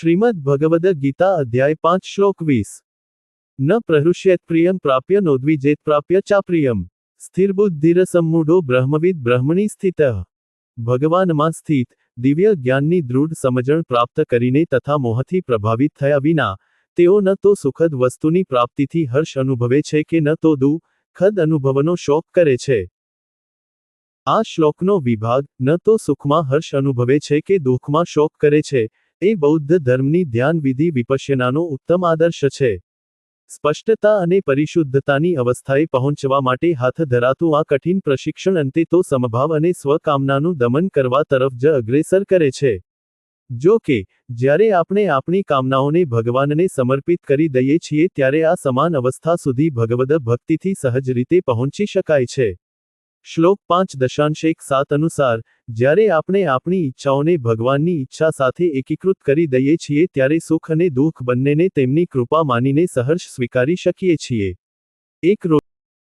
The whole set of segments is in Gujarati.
શ્રીમદ ભગવદ ગીતા અધ્યાય પાંચ શ્લોક વીસ. ન પ્રહૃષ્યેત પ્રિયમ પ્રાપ્ય નોદ્વિજેત પ્રાપ્ય ચાપ્રિયમ. સ્થિરબુદ્ધિરસમ્મૂઢો બ્રહ્મવિદ બ્રહ્મણી સ્થિત. ભગવાનમાં સ્થિત, દિવ્ય જ્ઞાનની દૃઢ સમજણ પ્રાપ્ત કરીને તથા મોહથી પ્રભાવિત થયા વિના, તેઓ ન તો સુખદ વસ્તુની પ્રાપ્તિથી હર્ષ અનુભવે છે કે ન તો દુઃખદ અનુભવનો શોક કરે છે. આ શ્લોકનો વિભાગ, ન તો સુખમાં હર્ષ અનુભવે છે કે દુઃખમાં શોક કરે છે એ બૌદ્ધ ધર્મની ધ્યાન વિધિ વિપશ્યનાનો ઉત્તમ આદર્શ છે. સ્પષ્ટતા અને પરિશુદ્ધતાની અવસ્થાએ પહોંચવા માટે હાથ ધરાતું આ કઠિન પ્રશિક્ષણ અંતે તો સમભાવ અને સ્વકામનાનું દમન કરવા તરફ જ અગ્રેસર કરે છે. જો કે, જ્યારે આપણે આપણી કામનાઓને ભગવાનને સમર્પિત કરી દઈએ છીએ ત્યારે આ સમાન અવસ્થા સુધી ભગવદ ભક્તિથી સહજ રીતે પહોંચી શકાય છે. શ્લોક પાંચ દશાંશ એક સાત અનુસાર, જ્યારે આપણે આપણી ઈચ્છાઓને ભગવાનની ઈચ્છા સાથે એકીકૃત કરી દઈએ છીએ ત્યારે સુખ અને દુઃખ બંનેને તેમની કૃપા માનીને સહર્ષ સ્વીકારી શકીએ છીએ. એક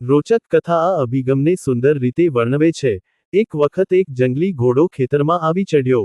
રોચક કથા આ અભિગમને સુંદર રીતે વર્ણવે છે. એક વખત એક જંગલી ઘોડો ખેતરમાં આવી ચડ્યો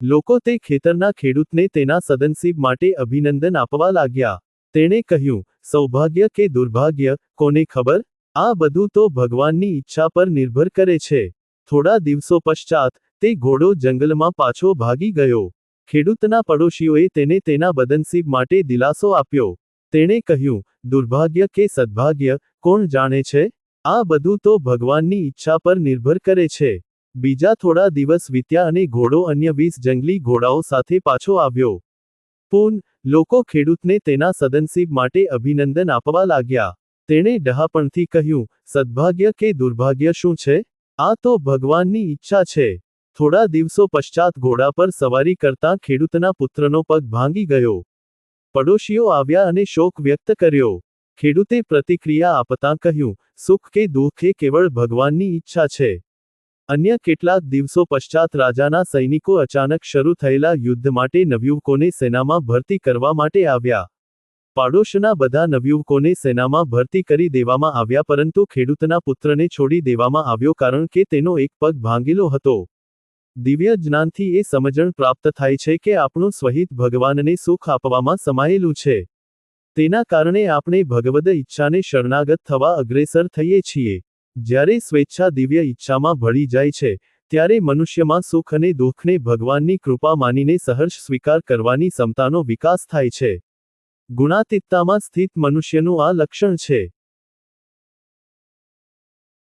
લોકો તે ખેતરના ખેડૂતને તેના સદનસીબ માટે અભિનંદન આપવા લાગ્યા. તેણે કહ્યું, સૌભાગ્ય કે દુર્ભાગ્ય, કોને ખબર? આ બધું તો ભગવાનની ઈચ્છા પર નિર્ભર કરે છે. થોડા દિવસો પશ્ચાત, તે ઘોડો જંગલમાં પાછો ભાગી ગયો. ખેડૂતના પડોશીઓએ તેને તેના બદનસીબ માટે દિલાસો આપ્યો. તેણે કહ્યું, દુર્ભાગ્ય કે સદભાગ્ય, કોણ જાણે છે? આ બધું તો ભગવાનની ઈચ્છા પર નિર્ભર કરે છે. બીજા થોડા દિવસ વીત્યા અને ઘોડો અન્ય વીસ જંગલી ઘોડાઓ સાથે પાછો આવ્યો. પૂન, લોકો ખેડૂતને તેના સદનસીબ માટે અભિનંદન આપવા લાગ્યા. તેણે ડહાપણથી કહ્યું, સદભાગ્ય કે દુર્ભાગ્ય શું છે? આ તો ભગવાનની ઈચ્છા છે. થોડા દિવસો પશ્ચાત ઘોડા પર સવારી કરતાં ખેડૂતના પુત્રનો પગ ભાંગી ગયો. પડોશીઓ આવ્યા અને શોક વ્યક્ત કર્યો. ખેડૂતે પ્રતિક્રિયા આપતાં કહ્યું, સુખ કે દુઃખ એ કેવળ ભગવાનની ઈચ્છા છે. અન્ય કેટલાક દિવસો પશ્ચાત રાજાના સૈનિકો અચાનક શરૂ થયેલા યુદ્ધ માટે નવયુવકોને સેનામાં ભરતી કરવા માટે આવ્યા. પાડોશના બધા નવયુવકોને સેનામાં ભરતી કરી દેવામાં આવ્યા પરંતુ ખેડૂતના પુત્રને છોડી દેવામાં આવ્યો કારણ કે તેનો એક પગ ભાંગેલો હતો. દિવ્ય જ્ઞાનથી એ સમજણ પ્રાપ્ત થાય છે કે આપણું સ્વહિત ભગવાનને સુખ આપવામાં સમાયેલું છે. તેના કારણે આપણે ભગવદ ઈચ્છાને શરણાગત થવા અગ્રેસર થઈએ છીએ. જ્યારે સ્વેચ્છા દિવ્ય ઈચ્છામાં ભળી જાય છે, ત્યારે મનુષ્યમાં સુખ અને દુઃખને ભગવાનની કૃપા માનીને સહર્ષ સ્વીકાર કરવાની ક્ષમતાનો વિકાસ થાય છે. ગુણાતીતતામાં સ્થિત મનુષ્યનું આ લક્ષણ છે.